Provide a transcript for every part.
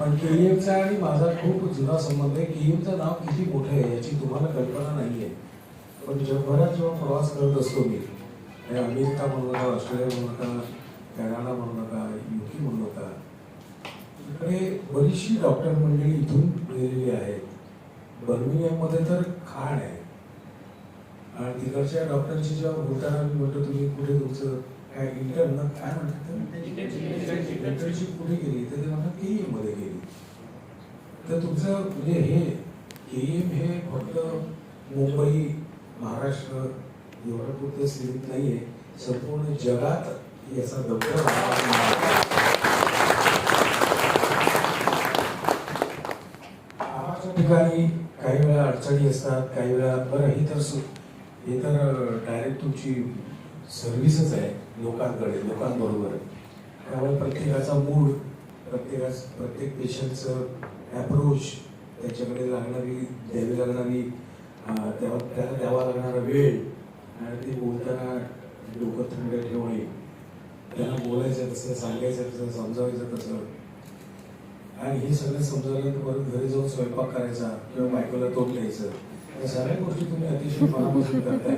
पण के एमचा आणि माझा खूप जुना संबंध आहे. केईएमचं नाव किती मोठं आहे याची तुम्हाला कल्पना नाही आहे पण जगभरात जेव्हा प्रवास करत असतो मी अमेरिका म्हणू नका ऑस्ट्रेलिया म्हणू नका कॅनडा म्हणू नका युके म्हणू नका इकडे बरीचशी डॉक्टर मंडळी इथून गेलेली आहेत. बर्मिंगमध्ये तर खाण आहे. आणि तिकडच्या डॉक्टरशी जेव्हा बोलताना मी म्हणतो तुम्ही कुठे तुमचं काय इंटर्न काय म्हणतात इंटर्नशिप कुठे गेली? तर ते म्हणतात केईएममध्ये गेली. तर तुमचं म्हणजे हे केईएम हे फक्त मुंबई महाराष्ट्र एवढं पुरतं सीमित नाहीये. संपूर्ण जगात याचा दबदबा ठिकाणी काही वेळा अडचणी असतात काही वेळा बरं ही तर सु- हे तर डायरेक्ट तुमची सर्व्हिसच आहे. लोकांकडे लोकांबरोबर. त्यामुळे प्रत्येकाचा मूड प्रत्येकाच प्रत्येक पेशंटचं ॲप्रोच त्याच्याकडे लागणारी द्यावी लागणारी त्याला द्यावा लागणारा वेळ आणि ते बोलताना डोकं थंड ठेवणे. त्यांना बोलायचं कसं सांगायचं कसं समजावायचं कसं आणि हे सगळं समजावल्यानंतर परत घरी जाऊन स्वयंपाक करायचा किंवा बायकोला तोंड द्यायचं. या सगळ्या गोष्टी तुम्ही अतिशय मनापासून करताय.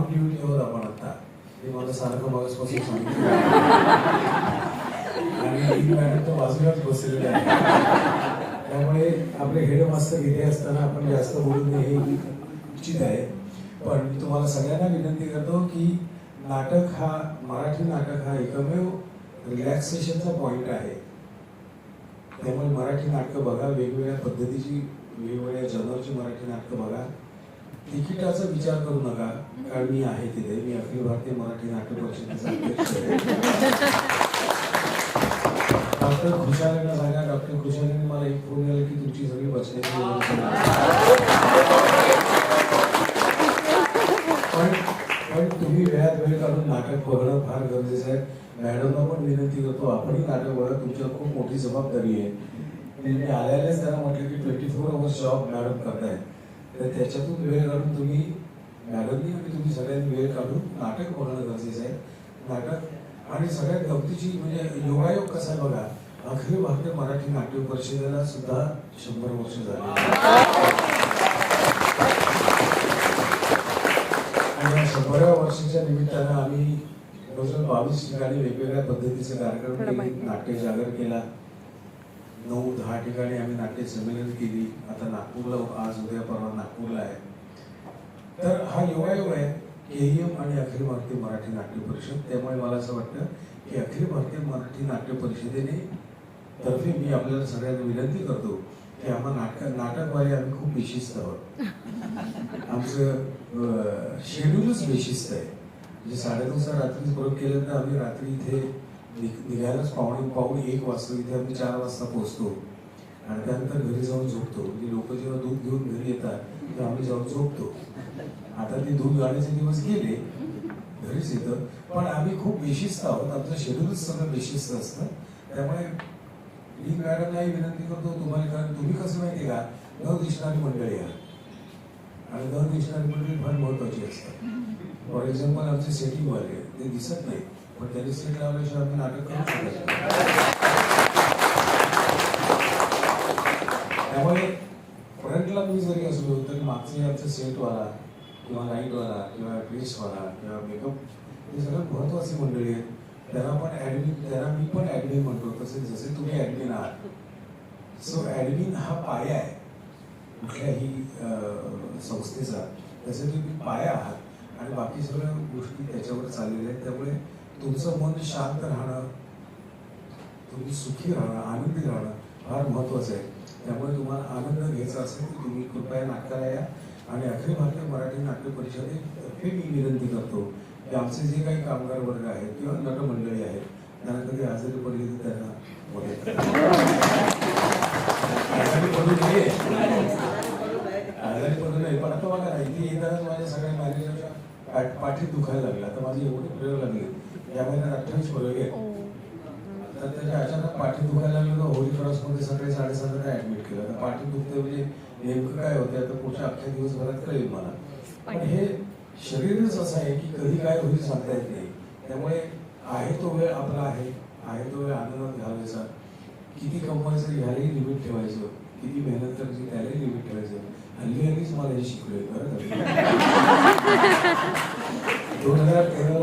ऑन ड्युटीवर आपण आता. हे मला सारखं मागासपासून सांगितलं. आणि ही मॅडम तर बाजूलाच बसलेली आहे. त्यामुळे आपले हेड मास्तर इथे असताना आपण जास्त बोलू नये हे उचित आहे. पण मी तुम्हाला सगळ्यांना विनंती करतो की नाटक हा मराठी नाटक हा एकमेव रिलॅक्सेशनचा पॉईंट आहे. त्यामुळे मराठी नाटकं बघा वेगवेगळ्या पद्धतीची वेगवेगळ्या जनरची मराठी नाटकं बघा. तिकिटाचा विचार करू नका कारण मी आहे तिथे. मी अखिल भारतीय मराठी नाट्य परिषदेचा डॉक्टर खुशालींना सांगा डॉक्टर खुशालीने मला एक फोन केला की तुमची सगळी बसण्याची पण पण तुम्ही वेळात वेळ काढून नाटक बघणं फार गरजेचं आहे. मॅडमला पण विनंती करतो आपणही नाटक बघा तुमच्यावर खूप मोठी जबाबदारी आहे. त्यांनी आल्यानेच त्यांना म्हटलं की twenty four hours job madam करतायत. त्याच्यातून वेळ काढून तुम्ही मॅडमनी आणि तुम्ही सगळ्यांनी वेळ काढून नाटक बघणं गरजेचं आहे. नाटक आणि सगळ्यात गमतीची म्हणजे योगायोग कसा बघा अखिल भारतीय मराठी नाट्य परिषदेला सुद्धा शंभर वर्ष झाली. शंभराव्या वर्षाच्या निमित्तानं आम्ही जवळजवळ बावीस ठिकाणी वेगवेगळ्या पद्धतीचे कार्यक्रम केले नाट्य जागर केला. नऊ दहा ठिकाणी आम्ही नाट्य संमेलन केली. आता नागपूरला आज उद्या परवा नागपूरला आहे. तर हा योगायोग आहे केईएम आणि अखिल भारतीय मराठी नाट्य परिषद त्यामुळे मला असं वाटतं की अखिल भारतीय मराठी नाट्य परिषदेने तर्फे मी आपल्याला सगळ्यांना विनंती करतो की आम्हा नाटक नाटकवाले आम्ही खूप बेशिस्त आहोत. आमचं शेड्यूलच बेशिस्त आहे. म्हणजे साडेनऊचा रात्री परत केलं तर आम्ही रात्री इथे निघायलाच पाहुणे पाहुणे एक वाजता इथे आम्ही चार वाजता पोहोचतो. आणि त्यानंतर घरी जाऊन झोपतो. म्हणजे लोक जेव्हा दूध घेऊन घरी येतात तेव्हा आम्ही जाऊन झोपतो. आता ते दूध गाण्याचे दिवस गेले घरीच येतं. पण आम्ही खूप विशिष्ट आहोत. आमचं शेड्यूलच सगळं विशिष्ट असतं. त्यामुळे मी मॅडमलाही विनंती करतो तुम्हाला कारण तुम्ही कसं माहिती का न दिसणारी मंडळी आहात. आणि न दिसणारी मंडळी फार महत्वाची असतात. फॉर एक्झाम्पल आमचे सेटिंगवाले ते दिसत नाही पण त्यांनी सेट लावल्याशिवाय आम्ही नाटक करू शकत त्यामुळे फ्रंटला मी जरी असलो तरी मागचे आमचं सेटवाला किंवा लाईटवाला किंवा ड्रेसवाला किंवा मेकअप हे सगळं महत्वाची मंडळी आहेत. त्याला पण ॲडमिन त्याला मी पण ॲडमिन म्हणतो. तसे जसे तुम्ही ॲडमिन आहात सो ॲडमिन हा पाया आहे कुठल्याही संस्थेचा. तसे तुम्ही पाया आहात. आणि बाकी सगळ्या गोष्टी त्याच्यावर चाललेल्या आहेत. त्यामुळे तुमचं मन शांत राहणं तुम्ही सुखी राहणं आनंदी राहणं फार महत्वाचं आहे. त्यामुळे तुम्हाला आनंद घ्यायचा असेल तर तुम्ही कृपया नाटकाला या. आणि अखिल भारतीय मराठी नाट्य परिषदेतर्फे मी विनंती करतो की आमचे जे काही कामगार वर्ग आहेत किंवा नटमंडळी आहेत त्यांना कधी आजारी पडली तर त्यांना आजारी पडू नये. आजारी पडू नये. पण आता बघा ना इथे येतानाच माझ्या सगळ्या मॅनेजरच्या पाठीत दुखायला लागला. आता माझी एवढी प्रयोग लागले. या महिन्यात अठ्ठावीस प्रयोग आहेत तर त्याच्या अचानक पाठी दुखायला लागलं तर होली क्रॉसमध्ये सकाळी साडेसातला ऍडमिट केलं? तर पाठी दुखते म्हणजे नेमकं काय होतं आता पुढच्या अख्ख्या दिवसभरात कळेल मला. पण हे शरीरच असं आहे की कधी काय होईल सांगता येत नाही. त्यामुळे आहे तो वेळ आपला आहे. आहे तो वेळ आनंदात घालवायचा. किती कमवायचं ह्यालाही लिमिट ठेवायचं. किती मेहनत करायची त्यालाही लिमिट ठेवायचं. हल्ली हल्लीच मला हे शिकलोय बरं का? दोन हजार तेराला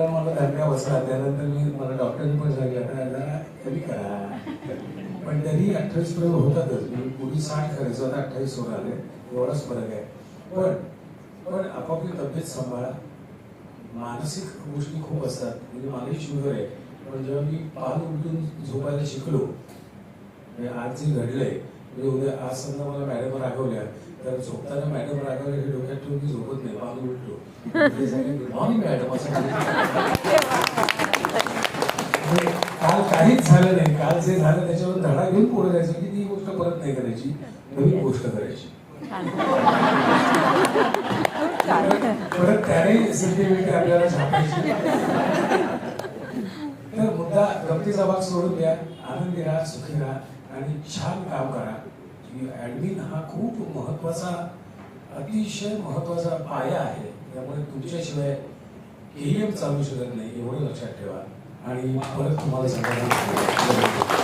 मला त्यानंतर मी मला डॉक्टरांनी पण सांगितलं आता जरा कमी करा. पण तरी अठ्ठावीस पर्यंत होतातच. मी पूर्वी साठ करायचो आता अठ्ठावीस वर आले. एवढाच फरक आहे. पण पण आपापली तब्येत सांभाळा. मानसिक गोष्टी खूप असतात. म्हणजे मलाही शुगर आहे. पण जेव्हा मी पान उलटून झोपायला शिकलो म्हणजे आज जे घडलंय म्हणजे उद्या आज समजा मला मॅडम रागवल्या तर झोपताना मॅडम रागवल्या हे डोक्यात ठेवून मी झोपत नाही पान उलटलो. मॉर्निंग मॅडम असं म्हणजे काल काहीच झालं नाही. काल जे झालं त्याच्यावर धडा घेऊन पुढे जायचं की ती गोष्ट परत नाही करायची. नवीन गोष्ट करायची. परत त्याने सेंटिमेंट आपल्याला छापायची. तर मुद्दा गमतीचा भाग सोडून द्या. आनंदी राहा सुखी राहा आणि छान काम करा. ऍडमिन हा खूप महत्त्वाचा अतिशय महत्त्वाचा पाया आहे. त्यामुळे तुमच्याशिवाय केम चालू शकत नाही एवढं लक्षात ठेवा. आणि परत तुम्हाला सगळ्यांना